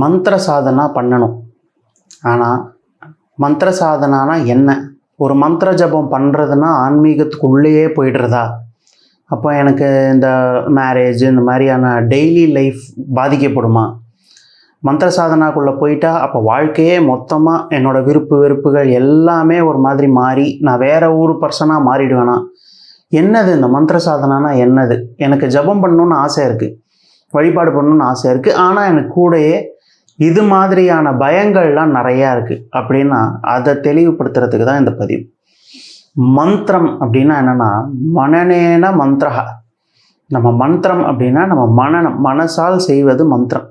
மந்திர சாதனா பண்ணணும். ஆனால் மந்திர சாதனானா என்ன? ஒரு மந்திர ஜபம் பண்ணுறதுனா ஆன்மீகத்துக்குள்ளேயே போயிடுறதா? அப்போ எனக்கு இந்த மேரேஜ் இந்த மாதிரியான டெய்லி லைஃப் பாதிக்கப்படுமா? மந்திர சாதனாக்குள்ளே போயிட்டா அப்போ வாழ்க்கையே மொத்தமாக என்னோடய விருப்பு வெறுப்புகள் எல்லாமே ஒரு மாதிரி மாறி நான் வேற ஊர் பர்சனாக மாறிடுவேனா? என்னது இந்த மந்திர சாதனானா என்னது? எனக்கு ஜபம் பண்ணணுன்னு ஆசை இருக்குது வழிபாடு பண்ணணுன்னு ஆசை இருக்குது ஆனால் எனக்கு கூடயே இது மாதிரியான பயங்கள்லாம் நிறையா இருக்குது அப்படின்னா அதை தெளிவுபடுத்துறதுக்கு தான் இந்த பதிவு. மந்திரம் அப்படின்னா என்னென்னா மனநேன மந்திரகா நம்ம மந்திரம் அப்படின்னா நம்ம மனநம் மனசால் செய்வது மந்திரம்.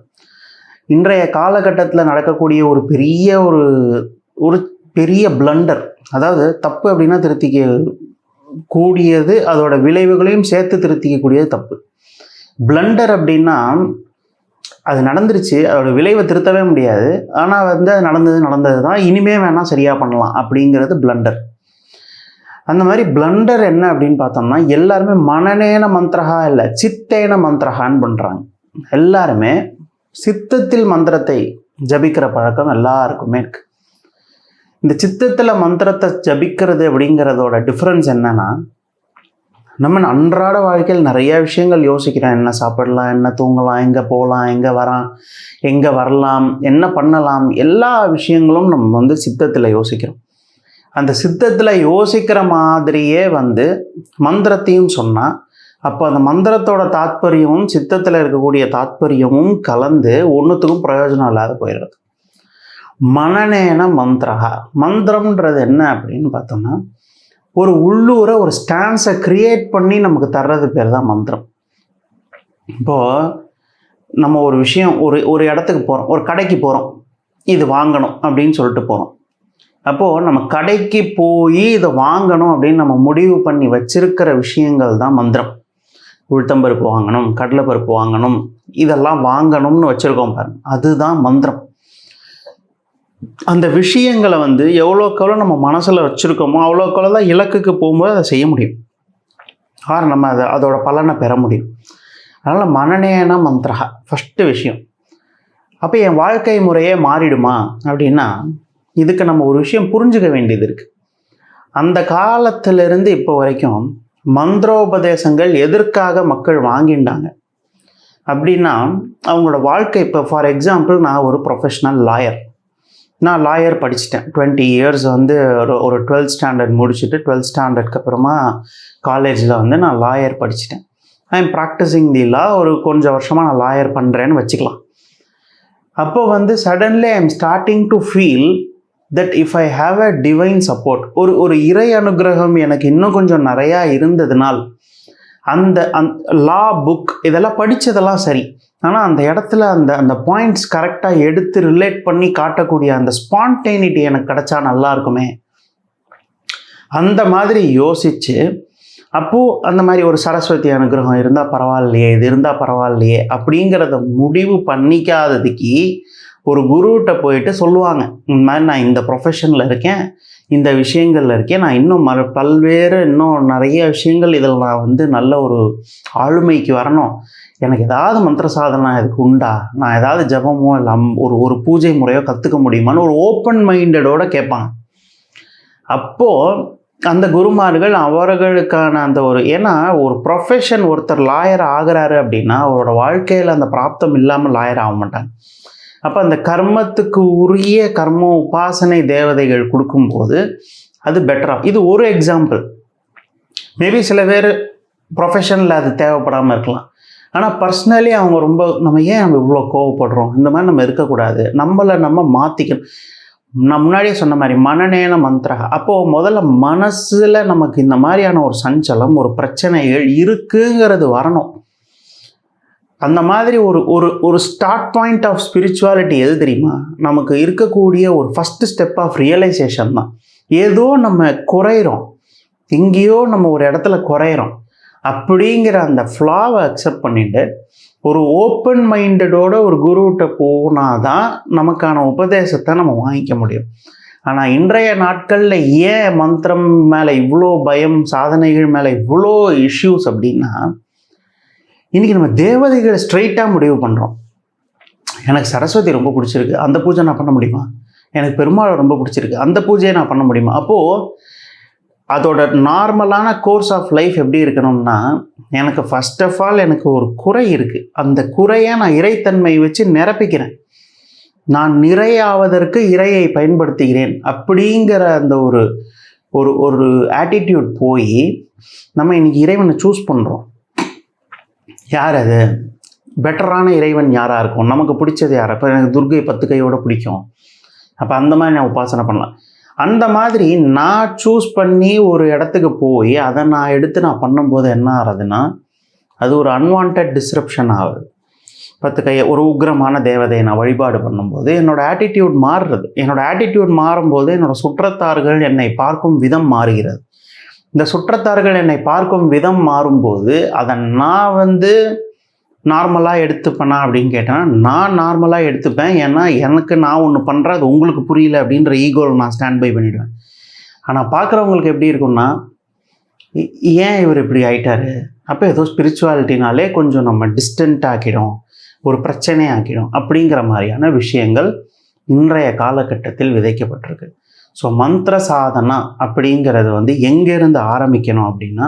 இன்றைய காலகட்டத்தில் நடக்கக்கூடிய ஒரு பெரிய ஒரு ஒரு பெரிய பிளண்டர் அதாவது தப்பு அப்படின்னா திருத்திக்க கூடியது அதோட விளைவுகளையும் சேர்த்து திருத்திக்கக்கூடியது தப்பு. பிளண்டர் அப்படின்னா அது நடந்துருச்சு அதோட விளைவை திருத்தவே முடியாது. ஆனால் வந்து அது நடந்தது நடந்தது தான். இனிமே வேணால் சரியாக பண்ணலாம் அப்படிங்கிறது பிளண்டர் அந்த மாதிரி பிளண்டர் என்ன அப்படின்னு பார்த்தோம்னா எல்லாருமே மனநேன மந்திரஹா இல்லை சித்தேன மந்திரஹான்னு பண்ணுறாங்க எல்லாருமே சித்தத்தில் மந்திரத்தை ஜபிக்கிற பழக்கம் எல்லாருக்குமே இருக்கு. இந்த சித்தத்தில் மந்திரத்தை ஜபிக்கிறது அப்படிங்கிறதோட டிஃப்ரென்ஸ் என்னன்னா நம்ம அன்றாட வாழ்க்கையில் நிறைய விஷயங்கள் யோசிக்கிறோம். என்ன சாப்பிடலாம் என்ன தூங்கலாம் எங்கே போகலாம் எங்கே வரான் எங்கே வரலாம் என்ன பண்ணலாம்? எல்லா விஷயங்களும் நம்ம வந்து சித்தத்தில் யோசிக்கிறோம். அந்த சித்தத்தில் யோசிக்கிற மாதிரியே வந்து மந்திரத்தையும் சொன்னால் அப்போ அந்த மந்திரத்தோட தாத்பரியமும் சித்தத்தில் இருக்கக்கூடிய தாத்பரியமும் கலந்து ஒன்றுத்துக்கும் பிரயோஜனம் இல்லாத போயிடுறது. மனநேன மந்திரகா மந்திரம்ன்றது என்ன அப்படின்னு பார்த்தோம்னா ஒரு உள்ளூரை ஒரு ஸ்டான்ஸை கிரியேட் பண்ணி நமக்கு தர்றது பேர் தான் மந்திரம். இப்போது நம்ம ஒரு விஷயம் ஒரு ஒரு இடத்துக்கு போகிறோம் ஒரு கடைக்கு போகிறோம் இது வாங்கணும் அப்படின்னு சொல்லிட்டு போகிறோம் அப்போது நம்ம கடைக்கு போய் இதை வாங்கணும் அப்படின்னு நம்ம முடிவு பண்ணி வச்சிருக்கிற விஷயங்கள் தான் மந்திரம். உளுத்தம்பருப்பு வாங்கணும் கடலைப்பருப்பு வாங்கணும் இதெல்லாம் வாங்கணும்னு வச்சுருக்கோம் பாருங்க. அதுதான் மந்திரம். அந்த விஷயங்களை வந்து எவ்வளோக்கு எவ்வளோ நம்ம மனசில் வச்சுருக்கோமோ அவ்வளோக்கு அவ்வளோ தான் இலக்குக்கு போகும்போது அதை செய்ய முடியும். ஆர் நம்ம அதை அதோட பலனை பெற முடியும். அதனால் மனநேன மந்திரா ஃபஸ்ட்டு விஷயம். அப்போ என் வாழ்க்கை முறையே மாறிடுமா அப்படின்னா இதுக்கு நம்ம ஒரு விஷயம் புரிஞ்சுக்க வேண்டியது இருக்குது அந்த காலத்திலிருந்து இப்போ வரைக்கும் மந்திரோபதேசங்கள் எதற்காக மக்கள் வாங்கிட்டாங்க அப்படின்னா அவங்களோட வாழ்க்கை இப்போ ஃபார் எக்ஸாம்பிள் நான் ஒரு ப்ரொஃபஷ்னல் லாயர் நான் லாயர் படிச்சிட்டேன். டுவெண்ட்டி இயர்ஸ் வந்து ஒரு ஒரு டுவெல்த் ஸ்டாண்டர்ட் முடிச்சுட்டு டுவெல்த் ஸ்டாண்டர்ட்க்கு அப்புறமா காலேஜில் வந்து நான் lawyer படிச்சிட்டேன். I am practising the law ஒரு கொஞ்சம் வருஷமாக நான் லாயர் பண்ணுறேன்னு வச்சுக்கலாம். அப்போ வந்து suddenly I am starting to feel that if I have a divine support ஒரு ஒரு இறை அனுகிரகம் எனக்கு இன்னும் கொஞ்சம் நிறையா இருந்ததுனால் அந்த அந் லா புக் இதெல்லாம் படித்ததெல்லாம் சரி. ஆனால் அந்த இடத்துல அந்த அந்த பாயிண்ட்ஸ் கரெக்டாக எடுத்து ரிலேட் பண்ணி காட்டக்கூடிய அந்த ஸ்பான்டேனிட்டி எனக்கு கிடைச்சா நல்லா இருக்குமே. அந்த மாதிரி யோசித்து அப்போது அந்த மாதிரி ஒரு சரஸ்வதி அனுகிரகம் இருந்தால் பரவாயில்லையே இது இருந்தால் பரவாயில்லையே அப்படிங்கிறத முடிவு பண்ணிக்காததுக்கு ஒரு குருகிட்ட போயிட்டு சொல்லுவாங்க இந்த மாதிரி நான் இந்த ப்ரொஃபஷனில் இருக்கேன் இந்த விஷயங்கள்ல இருக்கேன் நான் இன்னும் மறு பல்வேறு இன்னும் நிறைய விஷயங்கள் இதில் நான் வந்து நல்ல ஒரு ஆளுமைக்கு வரணும். எனக்கு ஏதாவது மந்திர சாதனை இதுக்கு உண்டா? நான் ஏதாவது ஜபமோ இல்லை ஒரு ஒரு பூஜை முறையோ கற்றுக்க முடியுமான்னு ஒரு ஓப்பன் மைண்டடோட கேட்பாங்க. அப்போது அந்த குருமார்கள் அவர்களுக்கான அந்த ஒரு ஏன்னா ஒரு ப்ரொஃபஷன் ஒருத்தர் லாயர் ஆகிறாரு அப்படின்னா அவரோட வாழ்க்கையில் அந்த பிராப்தம் இல்லாமல் லாயர் ஆக மாட்டாங்க. அப்போ அந்த கர்மத்துக்கு உரிய கர்ம உபாசனை தேவதைகள் கொடுக்கும்போது அது பெட்டராக இது ஒரு எக்ஸாம்பிள் மேபி சில பேர் ப்ரொஃபஷனில் அது தேவைப்படாமல் இருக்கலாம். ஆனால் பர்சனலி அவங்க ரொம்ப நம்ம ஏன் நம்ம இவ்வளோ கோவப்படுறோம்? இந்த மாதிரி நம்ம இருக்கக்கூடாது. நம்மளை நம்ம மாற்றிக்கணும் நான் முன்னாடியே சொன்ன மாதிரி மனநேன மந்திரா. அப்போது முதல்ல மனசில் நமக்கு இந்த மாதிரியான ஒரு சஞ்சலம் ஒரு பிரச்சனைகள் இருக்குங்கிறது வரணும். அந்த மாதிரி ஒரு ஒரு ஒரு ஸ்டார்ட் பாயிண்ட் ஆஃப் ஸ்பிரிச்சுவாலிட்டி எது தெரியுமா? நமக்கு இருக்கக்கூடிய ஒரு ஃபஸ்ட்டு ஸ்டெப் ஆஃப் ரியலைசேஷன் தான். ஏதோ நம்ம குறையிறோம். எங்கேயோ நம்ம ஒரு இடத்துல குறையிறோம். அப்படிங்கிற அந்த ஃப்ளாவை அக்செப்ட் பண்ணிட்டு ஒரு ஓப்பன் மைண்டடோட ஒரு குருவிட்ட போனால் தான் நமக்கான உபதேசத்தை நம்ம வாங்கிக்க முடியும். ஆனால் இன்றைய நாட்களில் ஏன் மந்திரம் மேலே இவ்வளோ பயம் சாதனைகள் மேலே இவ்வளோ இஷ்யூஸ் அப்படின்னா இன்றைக்கி நம்ம தேவதைகளை ஸ்ட்ரைட்டாக முடிவு பண்ணுறோம் எனக்கு சரஸ்வதி ரொம்ப பிடிச்சிருக்கு. அந்த பூஜை நான் பண்ண முடியுமா? எனக்கு பெருமாள் ரொம்ப பிடிச்சிருக்கு. அந்த பூஜையை நான் பண்ண முடியுமா? அப்போது அதோட நார்மலான கோர்ஸ் ஆஃப் லைஃப் எப்படி இருக்கணும்னா எனக்கு ஃபர்ஸ்ட் ஆஃப் ஆல் எனக்கு ஒரு குறை இருக்குது அந்த குறையை நான் இறைத்தன்மை வச்சு நிரப்பிக்கிறேன். நான் நிறையாவதற்கு இறையை பயன்படுத்துகிறேன் அப்படிங்கிற அந்த ஒரு ஒரு ஒரு ஆட்டிடியூட் போய் நம்ம இன்னைக்கு இறைவனை சூஸ் பண்ணுறோம் யார் அது? பெட்டரான இறைவன் யாராக இருக்கும்? நமக்கு பிடிச்சது யார்? இப்போ எனக்கு துர்கை பத்து கையோட பிடிக்கும். அப்போ அந்த மாதிரி நான் உபாசனை பண்ணலாம். அந்த மாதிரி நான் சூஸ் பண்ணி ஒரு இடத்துக்கு போய் அதை நான் எடுத்து நான் பண்ணும்போது என்ன ஆகுதுன்னா அது ஒரு அன்வான்ட் டிஸ்ரப்ஷன் ஆகுது. பத்து கையை ஒரு உக்ரமான தேவதையை நான் வழிபாடு பண்ணும்போது என்னோட ஆட்டிடியூட் மாறுறது. என்னோட ஆட்டிடியூட் மாறும்போது என்னோட சுற்றத்தார்கள் என்னை பார்க்கும் விதம் மாறுகிறது. இந்த சுற்றத்தார்கள் என்னை பார்க்கும் விதம் மாறும்போது அதை நான் வந்து நார்மலாக எடுத்துப்பேனா அப்படின்னு கேட்டால் நான் நார்மலாக எடுத்துப்பேன். ஏன்னா எனக்கு நான் ஒன்று பண்ணுறேன் அது உங்களுக்கு புரியல அப்படின்ற ஈகோவில் நான் ஸ்டாண்ட் பை பண்ணிவிடுவேன் ஆனால் பார்க்குறவங்களுக்கு எப்படி இருக்கும்னா ஏன் இவர் இப்படி ஆயிட்டாரு? அப்போ ஏதோ ஸ்பிரிச்சுவாலிட்டினாலே கொஞ்சம் நம்ம டிஸ்டன்ட் ஆக்கிடும் ஒரு பிரச்சனை ஆக்கிடும் அப்படிங்கிற மாதிரியான விஷயங்கள் இன்றைய காலகட்டத்தில் விதைக்கப்பட்டிருக்கு. ஸோ மந்திர சாதனா அப்படிங்கிறது வந்து எங்கேருந்து ஆரம்பிக்கணும் அப்படின்னா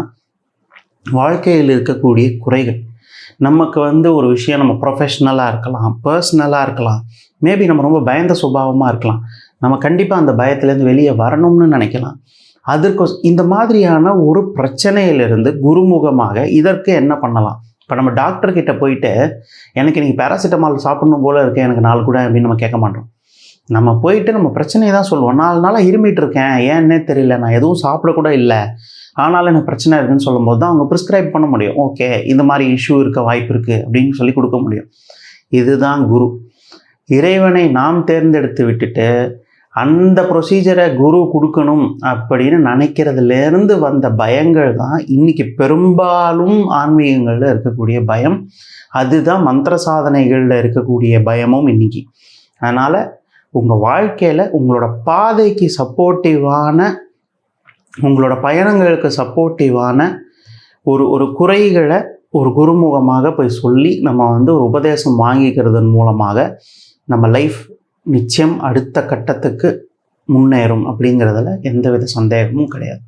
வாழ்க்கையில் இருக்கக்கூடிய குறைகள். நமக்கு வந்து ஒரு விஷயம் நம்ம ப்ரொஃபஷ்னலாக இருக்கலாம் பர்சனலாக இருக்கலாம். மேபி நம்ம ரொம்ப பயந்த சுபாவமாக இருக்கலாம். நம்ம கண்டிப்பாக அந்த பயத்துலேருந்து வெளியே வரணும்னு நினைக்கலாம். அதற்கு இந்த மாதிரியான ஒரு பிரச்சனையிலிருந்து குருமுகமாக இதற்கு என்ன பண்ணலாம்? இப்போ நம்ம டாக்டர்கிட்ட போயிட்டு எனக்கு இன்னைக்கு பேராசிட்டமால் சாப்பிடணும் போல இருக்கேன் எனக்கு நாள் கூட அப்படின்னு நம்ம கேட்க மாட்டோம். நம்ம போயிட்டு நம்ம பிரச்சனையை தான் சொல்லுவோம். நாலு நாளாக இருமிட்டு இருக்கேன். ஏன்னே தெரியல. நான் எதுவும் சாப்பிடக்கூட இல்லை. ஆனாலும் எனக்கு பிரச்சனை இருக்குன்னு சொல்லும்போது தான் அவங்க ப்ரிஸ்கிரைப் பண்ண முடியும். ஓகே இந்த மாதிரி இஷ்யூ இருக்க வாய்ப்பு இருக்குது அப்படின்னு சொல்லி கொடுக்க முடியும். இதுதான் குரு. இறைவனை நாம் தேர்ந்தெடுத்து விட்டுட்டு அந்த ப்ரொசீஜரை குரு கொடுக்கணும் அப்படின்னு நினைக்கிறதுலேருந்து வந்த பயங்கள் தான் இன்றைக்கி பெரும்பாலும் ஆன்மீகங்களில் இருக்கக்கூடிய பயம். அதுதான் மந்திர சாதனைகளில் இருக்கக்கூடிய பயமும் இன்னைக்கு. அதனால் உங்கள் வாழ்க்கையில் உங்களோட பாதைக்கு சப்போர்ட்டிவான உங்களோட பயணங்களுக்கு சப்போர்ட்டிவான ஒரு ஒரு குறைகளை ஒரு குருமுகமாக போய் சொல்லி நம்ம வந்து ஒரு உபதேசம் வாங்கிக்கிறதன் மூலமாக நம்ம லைஃப் நிச்சயம் அடுத்த கட்டத்துக்கு முன்னேறும் அப்படிங்கிறதுல எந்தவித சந்தேகமும் கிடையாது.